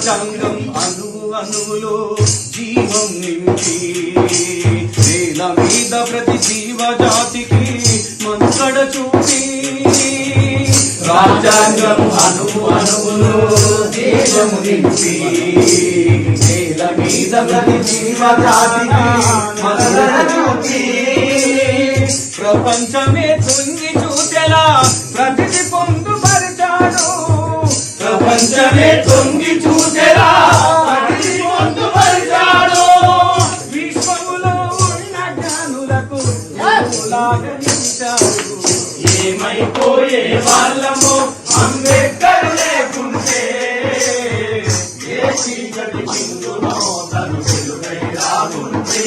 రాజ్యాంగం అణువు అణువులో జీవం నింపి నేల మీద ప్రతి జీవజాతికి మనుగడ చూపి రాజ్యాంగం అణువు అణువులో జీవం నింపి నేల మీద ప్రతి జీవజాతికి మనుగడ చూపి ప్రపంచమే తుంగి చూచెలా ప్రతి పంచమే తొంగి చూచెలా ఏమైపోయే వాళ్ళము అంబేద్కర్ లేకుంటే. ఏ చీకటి చిందునో తను వెలుగై రాకుంటే.